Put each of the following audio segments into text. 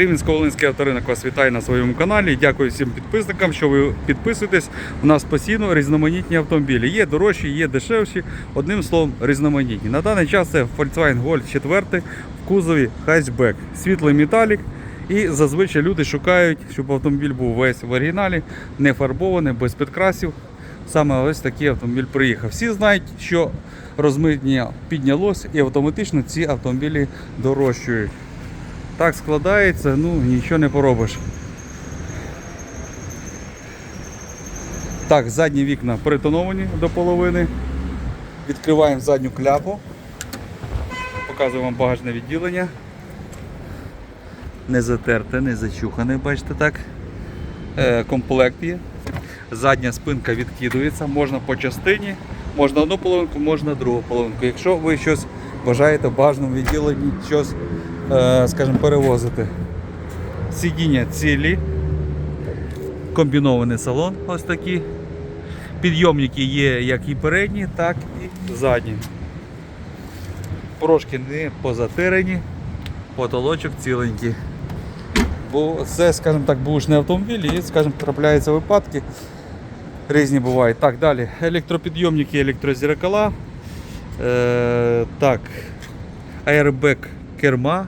Рівненсько-Волинський авторинок вас вітає на своєму каналі. Дякую всім підписникам, що ви підписуєтесь. У нас постійно різноманітні автомобілі. Є дорожчі, є дешевші. Одним словом, різноманітні. На даний час це Volkswagen Golf 4 в кузові хетчбек. Світлий металік. І зазвичай люди шукають, щоб автомобіль був весь в оригіналі, не фарбований, без підкрасів. Саме ось такий автомобіль приїхав. Всі знають, що розмитнення піднялось і автоматично ці автомобілі дорожчують. Так складається, ну нічого не поробиш. Так, задні вікна притоновані до половини. Відкриваємо задню кляпу. Показую вам багажне відділення. Не затерте, не зачухане, бачите так. Е, комплект є. Задня спинка відкидується, можна по частині, можна одну половинку, можна другу половинку. Якщо ви щось бажаєте в багажному відділенні щось, скажімо, перевозити. Сидіння цілі, комбінований салон ось такі. Підйомники є як і передні, так і задні. Порошки не позатирені, потолочок ціленький. Бо це, скажімо так, бушний автомобіль і, скажімо, трапляються випадки. Різні бувають. Так, далі. Електропідйомники, електрозеркала. Е, так, аербек керма,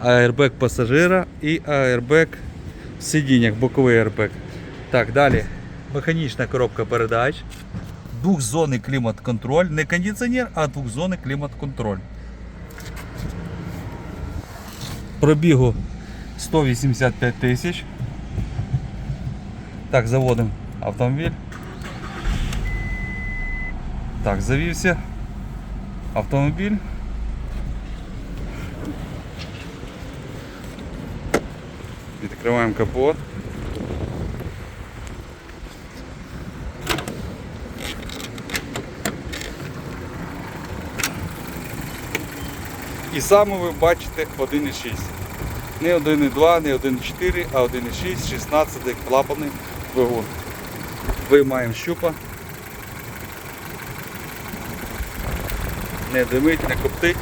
аербек пасажира і аербек в сидіннях, боковий аербек. Так, далі. Механічна коробка передач. Двохзонний клімат-контроль. Не кондиціонер, а двохзонний клімат-контроль. Пробігу 185 тисяч. Так, заводимо автомобіль. Так, завівся автомобіль. Відкриваємо капот. І саме ви бачите 1,6. Не 1,2, не 1,4, а 1,6, 16 клапаний двигун. Виймаємо щупа. Не димить, не коптить.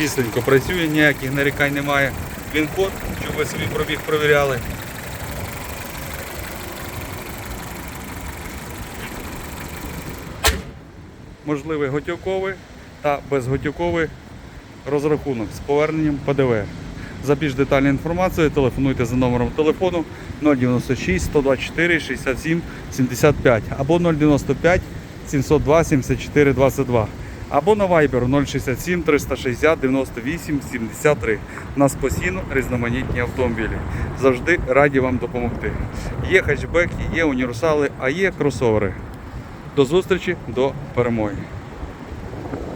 Чистенько працює, ніяких нарікань немає. Він код, щоб ви собі пробіг провіряли. можливий готівковий та безготівковий розрахунок з поверненням ПДВ. За більш детальну інформацію телефонуйте за номером телефону 096 124 67 75 або 095 702 74 22 або на Viber 067 360 98 73. У нас різноманітні автомобілі. Завжди раді вам допомогти. Є хетчбеки, є універсали, а є кросовери. До зустрічі, до перемоги.